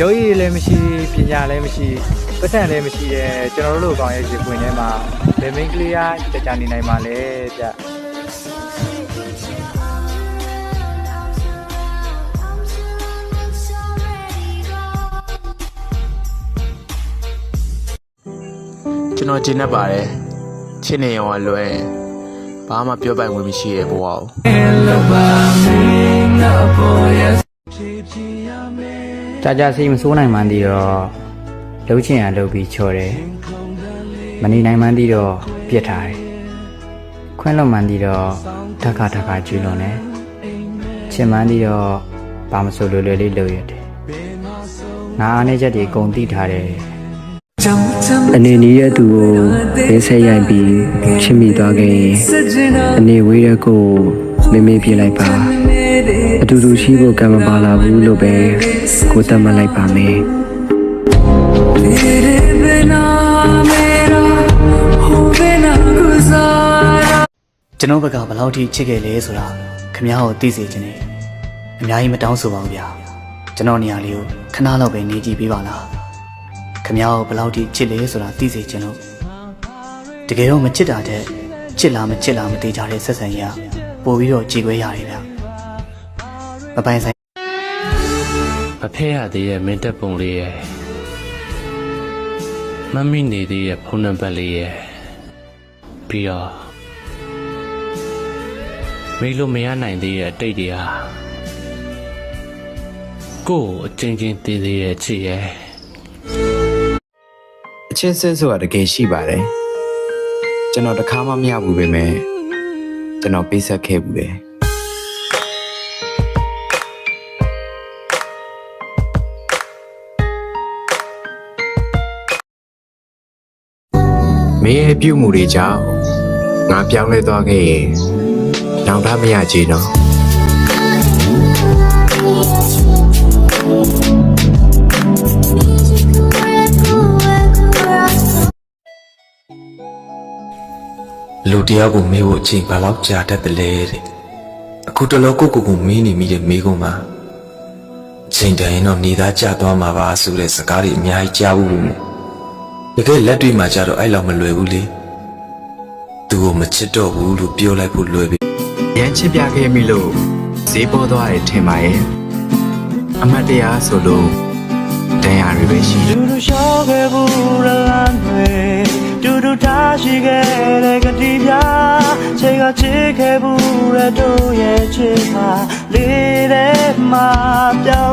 ရုပ်ရည်လည်းမရှိပညာလည်းမရှိပတ်စံလည်းမရှိတဲ့ကျွန်တော်တို့လိုကောင်ရဲ့ရေပွင့်ထဲမှာဘယ်မိန်းကလေးကကြာကြာနေနိုင်မှာလဲဗျကျွန်တော်ဂျင်းနေပါတယ်ချစ်နေရောအလွယ်ဘာမှပြောပိုင်ဝင်မရှိရဲ့ဘဝကို ကြာကြာစိတ်မဆိုးနိုင်မှန်းသိတော့လှုပ်ချင်ရလှုပ်ပြီးချော်တယ်မနေနိုင်မှန်းသိတော့ပြစ်ထားတယ်ခွင့်လွတ်မှန်းသိတော့ဓက္ခဓက္ခကျွလွန်တယ်ချင်မှန်းသိတော့ဘာမဆိုလွယ်လွယ်လေးလုပ်ရတယ်ငါအားနေချက်တွေအကုန်သိထားတယ်အနေနီးရဲ့သူကိုရင်းဆက်ရိုက်ပြီးချစ်မိသွားခဲ့ရင်အနေဝေးတဲ့ကိုကိုမင်းမင်းပြေးလိုက်ပါ အတူတူရှိဖို့ကံမပါလာဘူးလို့ပဲကိုတတ်မှတ်လိုက်ပါမယ်ကျွန်တော်ဘက်ကဘယ်လောက်ထိချစ်ခဲ့လဲဆိုတာခမ ्या ကိုသိစေချင်တယ်အများကြီးမတောင်းဆိုပါဘူးဗျာကျွန်တော်နေရာလေးကိုခဏလောက်ပဲနေကြည့်ပေးပါလားခမ ्या ကိုဘယ်လောက်ထိချစ်လဲဆိုတာသိစေချင်လို့တကယ်တော့မချစ်တာတဲ့ချစ်လားမချစ်လားမသိကြတဲ့ဆက်ဆံရေးကပို့ပြီးတော့ကြည်ခွဲရတယ်ဗျာ မပိုင်ဆိုင်မဖဲရသေးရဲ့မင်းတက်ပုံလေးရဲ့မမ္မိနေသေးရဲ့ဖုန်းနံပါတ်လေးရဲ့ပြီးတော့မေးလို့မရနိုင်သေးရဲ့အတိတ်တွေဟာကိုယ်အချင်းချင်းသေးသေးရဲ့ချစ်ရဲ့အချင်းစစ်ဆိုတာတကယ်ရှိပါတယ်ကျွန်တော်တစ်ခါမှမရဘူးပဲမဲ့ကျွန်တော်ပေးဆက်ခဲ့ဘူးပဲ မင်းရဲ့ပြုမှုတွေကြောင့်ငါပြောင်းလဲသွားခဲ့ရင်တောင်တမရကြည်နော်လူတယောက်ကိုမေးဖို့အချိန်ဘယ်လောက်ကြာတတ်တယ်လဲတဲ့အခုတလောကိုကိုကိုမေးနေမိတဲ့မေးခွန်းမှာအချိန်တန်ရင်တော့နေသားကြသွားမှာပါဆိုတဲ့စကားတွေအများကြီးကြားဘူးလို့ တကယ်လက်တွေ့မှာကြတော့အဲ့လောက်မလွယ်ဘူးလေသူကိုမချစ်တော့ဘူးလို့ပြောလိုက်ဖို့လွယ်ပြီရမ်းချစ်ပြခဲ့မိလို့ဈေးပေါ်သွားတယ်ထင်ပါရဲ့အမတ်တရားဆိုလို့တရားတွေပဲရှိတယ်တူတူရှောင်းခဲ့ဘူးလမ်းတွေတူတူထားရှိခဲ့တဲ့ကတိပြချိန်ကချစ်ခဲ့ဘူးတဲ့တို့ရဲ့ချစ်မှာလေးတဲ့မှာပြောင်း